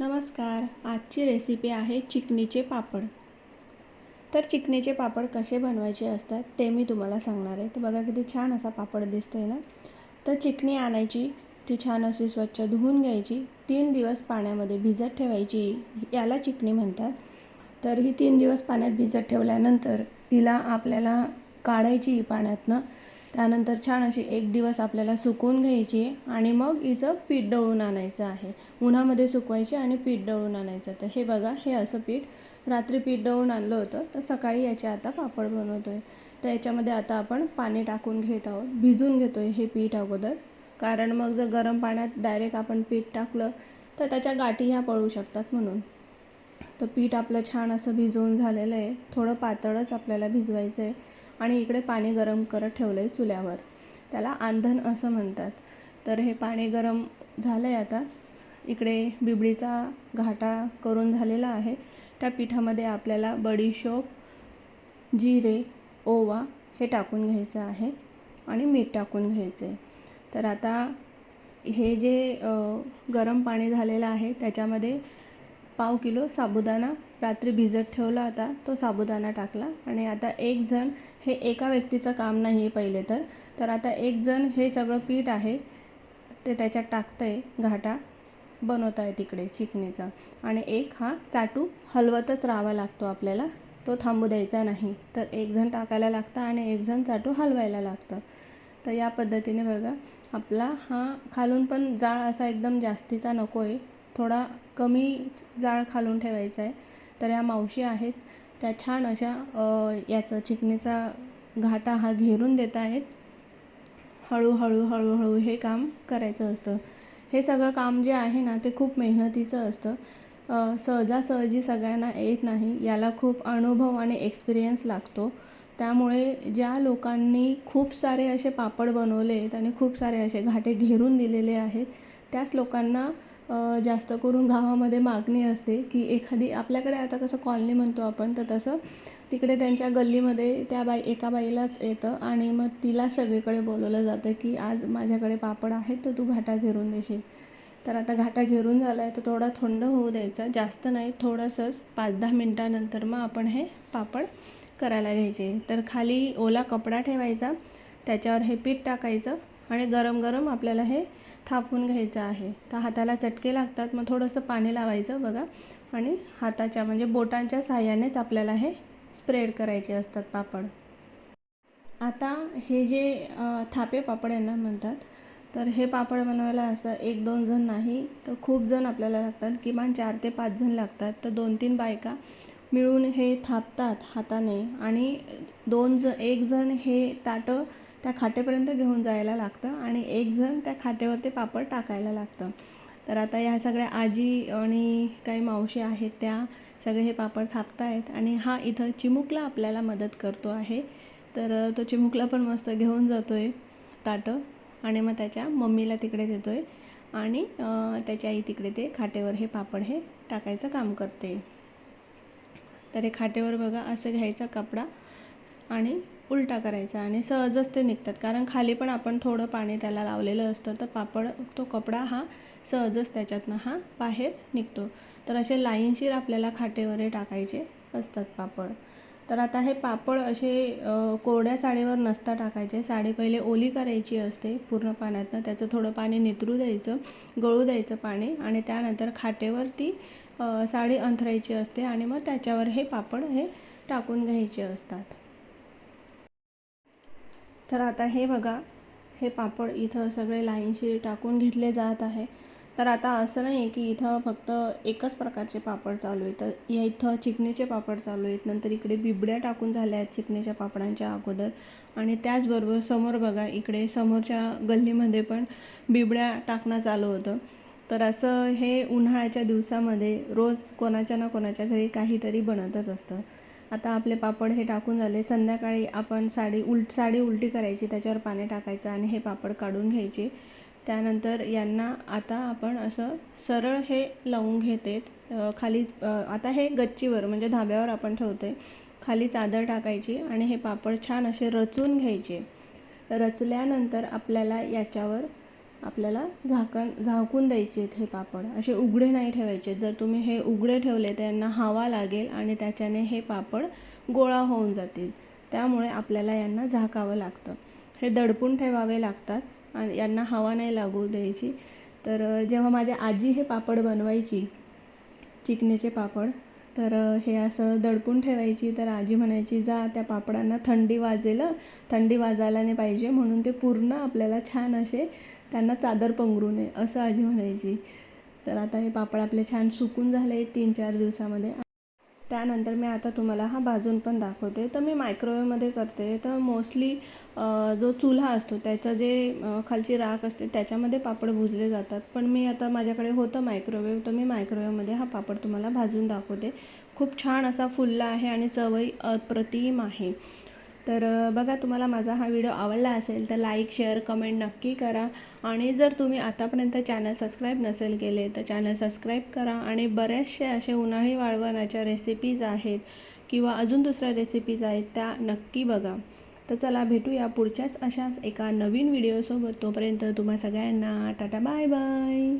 नमस्कार आजची रेसिपी आहे चिकनीचे पापड. तर चिकनीचे पापड कसे बनवायचे असतात ते मी तुम्हाला सांगणार आहे. तर बघा किती छान असा पापड दिसतो आहे ना? तर चिकणी आणायची ती छान अशी स्वच्छ धुवून घ्यायची तीन दिवस पाण्यामध्ये भिजत ठेवायची याला चिकणी म्हणतात. तर ही तीन दिवस पाण्यात भिजत ठेवल्यानंतर तिला आपल्याला काढायची पाण्यातनं त्यानंतर छान अशी एक दिवस आपल्याला सुकून घ्यायची आणि मग हिचं पीठ दळून आणायचं आहे. उन्हामध्ये सुकवायची आणि पीठ दळून आणायचं. तर हे बघा हे असं पीठ रात्री पीठ दळून आणलं होतं तर सकाळी याचे आता पापड बनवतो आहे तर याच्यामध्ये आता आपण पाणी टाकून घेत आहोत भिजून घेतो आहे हे पीठ अगोदर. कारण मग जर गरम पाण्यात डायरेक्ट आपण पीठ टाकलं तर त्याच्या गाठी ह्या पळू शकतात म्हणून. तर पीठ आपलं छान असं भिजवून झालेलं आहे. थोडं पातळच आपल्याला भिजवायचं आहे. आणि इकडे पाणी गरम करत ठेवलं आहे चुल्यावर. त्याला आंधण असं म्हणतात. तर हे पाणी गरम झालं आहे आता. इकडे बिबडीचा घाटा करून झालेला आहे. त्या पिठामध्ये आपल्याला बडीशोप जिरे ओवा हे टाकून घ्यायचं आहे आणि मीठ टाकून घ्यायचं आहे तर आता हे जे गरम पाणी झालेलं आहे त्याच्यामध्ये पाव किलो साबुदाणा. रात्री भिजत ठेवला होता तो साबुदाणा टाकला. आणि आता एक जण हे एका व्यक्तीचं काम नाही आहे पहिले तर. तर आता एक जण हे सगळं पीठ आहे ते त्याच्यात टाकतं आहे घाटा. बनवत आहे तिकडे चिकणीचा आणि एक हा चाटू हलवतच राहावा लागतो आपल्याला. तो थांबू द्यायचा नाही. तर एक जण टाकायला लागतं आणि एक जण चाटू हलवायला लागतं. तर या पद्धतीने बघा आपला हा खालून पण जाळ असा एकदम जास्तीचा नको आहे थोडा कमी जाळ खालून ठेवायचा आहे. तर या मावशी आहेत. त्या छान अशा याचं चिकणीचा घाटा हा घेरून देत आहेत. हळूहळू हळूहळू हे काम करायचं असतं. हे सगळं काम जे आहे ना ते खूप मेहनतीचं असतं. सहजासहजी सगळ्यांना येत नाही याला खूप अनुभव आणि एक्सपिरियन्स लागतो. त्यामुळे ज्या लोकांनी खूप सारे असे पापड बनवले आहेत आणि खूप सारे असे घाटे घेरून दिलेले आहेत त्याच लोकांना जास्त करून गावामध्ये मागणी असते की एखादी आपल्याकडे आता कसं कॉलनी म्हणतो आपण तर तसं तिकडे त्यांच्या गल्लीमध्ये त्या बाई एका बाईलाच येतं आणि मग तिला सगळीकडे बोलवलं जातं की आज माझ्याकडे पापड आहेत तर तू घाटा घेरून देशील. तर आता घाटा घेरून झाला आहे तर थोडा थंड होऊ द्यायचा. जास्त नाही थोडंसंच पाच दहा मिनटानंतर मग आपण हे पापड करायला घ्यायचे. तर खाली ओला कपडा ठेवायचा त्याच्यावर हे पीठ टाकायचं आणि गरम गरम आपल्याला हे थापून घ्यायचं आहे. तर हाताला चटके लागतात मग थोडंसं पाणी लावायचं बघा. आणि हाताच्या म्हणजे बोटांच्या साह्यानेच आपल्याला हे स्प्रेड करायचे असतात पापड. आता हे जे थापे पापड यांना म्हणतात तर हे पापड बनवायला असं एक दोन जण नाही तर खूप जण आपल्याला लागतात. किमान चार ते पाच जण लागतात. तर दोन तीन बायका मिळून हे थापतात हाताने. आणि दोन ज एक जण हे ताटं त्या खाटेपर्यंत घेऊन जायला लागतं आणि एक जण त्या खाटेवर ते पापड टाकायला लागतं. तर आता ह्या सगळ्या आजी आणि काही मावशी आहेत त्या सगळे हे पापड थापत आहेत आणि हा इथं चिमुकला आपल्याला मदत करतो आहे. तर तो चिमुकला पण मस्त घेऊन जातो आहे ताटं आणि मग त्याच्या मम्मीला तिकडे देतो आहे आणि त्याच्या आई तिकडे ते खाटेवर हे पापड हे टाकायचं काम करते. तर हे खाटेवर बघा असं घ्यायचा कपडा आणि उलटा करायचा आणि सहजच ते निघतात. कारण खाली पण आपण थोडं पाणी त्याला लावलेलं असतं तर पापड तो कपडा हा सहजच त्याच्यातनं हा बाहेर निघतो. तर असे लाईनशीर आपल्याला खाटेवरे टाकायचे असतात पापड. तर आता हे पापड असे कोरड्या साडीवर नसता टाकायचे. साडी पहिले ओली करायची असते पूर्ण पाण्यातनं. त्याचं थोडं पाणी नितरू द्यायचं गळू द्यायचं पाणी आणि त्यानंतर खाटेवर ती साडी अंथरायची असते आणि मग त्याच्यावर हे पापड हे टाकून घ्यायचे असतात. तर आता हे बघा हे पापड इथं सगळे लाईनशीर टाकून घेतले जात आहे. तर आता असं नाही की इथं फक्त एकच प्रकारचे पापड चालू आहेत. तर या इथं चिकणीचे पापड चालू आहेत. नंतर इकडे बिबड्या टाकून झाल्या आहेत चिकणीच्या पापडांच्या अगोदर. आणि त्याचबरोबर समोर बघा इकडे समोरच्या गल्लीमध्ये पण बिबड्या टाकणं चालू होतं. तर असं हे उन्हाळ्याच्या दिवसामध्ये रोज कोणाच्या ना कोणाच्या घरी काहीतरी बनतच असतं. आता आपले पापड हे टाकून झाले. संध्याकाळी आपण साडी उलट साडी उलटी करायची त्याच्यावर पाणी टाकायचं आणि हे पापड काढून घ्यायचे. त्यानंतर यांना आता आपण असं सरळ हे लावून घेते. खाली आता हे गच्चीवर म्हणजे धाब्यावर आपण ठेवतो आहे खाली चादर टाकायची आणि हे पापड छान असे रचून घ्यायचे. रचल्यानंतर आपल्याला याच्यावर आपल्याला झाकण झाकून द्यायचे आहेत हे पापड. असे उघडे नाही ठेवायचे जर तुम्ही हे उघडे ठेवले तर यांना हवा लागेल आणि त्याच्याने हे पापड गोळा होऊन जातील. त्यामुळे आपल्याला यांना झाकावं लागतं. हे दडपून ठेवावे लागतात आणि यांना हवा नाही लागू द्यायची. तर जेव्हा माझी आजी हे पापड बनवायची चिकणीचे पापड तर हे असं दडपून ठेवायची. तर आजी म्हणायची जा त्या पापडांना थंडी वाजेल. थंडी वाजायला नाही पाहिजे. म्हणून ते पूर्ण आपल्याला छान असे त्यांना चादर पंगरू नये असं आजी म्हणायची. तर आता हे पापड आपले छान सुकून झाले तीन चार दिवसामध्ये. त्यानंतर मी आता तुम्हाला हा भाजून पण दाखवते. तर मी मायक्रोवेवमध्ये करते. तर मोस्टली जो चुल्हा असतो त्याचं जे खालची राख असते त्याच्यामध्ये पापड भुजले जातात. पण मी आता माझ्याकडे होतं मायक्रोवेव तर मी मायक्रोवेवमध्ये हा पापड तुम्हाला भाजून दाखवते. खूप छान असा फुलला आहे आणि चवही अप्रतिम आहे. तर बघा तुम्हाला माझा हा व्हिडिओ आवडला असेल तर लाईक शेअर कमेंट नक्की करा. आणि जर तुम्ही आतापर्यंत चॅनल सबस्क्राईब नसेल केले तर चॅनल सबस्क्राईब करा. आणि बऱ्याचशा असे उन्हाळी वाळवणाच्या रेसिपीज आहेत किंवा अजून दुसऱ्या रेसिपीज आहेत त्या नक्की बघा. तर चला भेटूया पुढच्याच अशाच एका नवीन व्हिडिओसोबत. तोपर्यंत तुम्हा सगळ्यांना टाटा बाय बाय.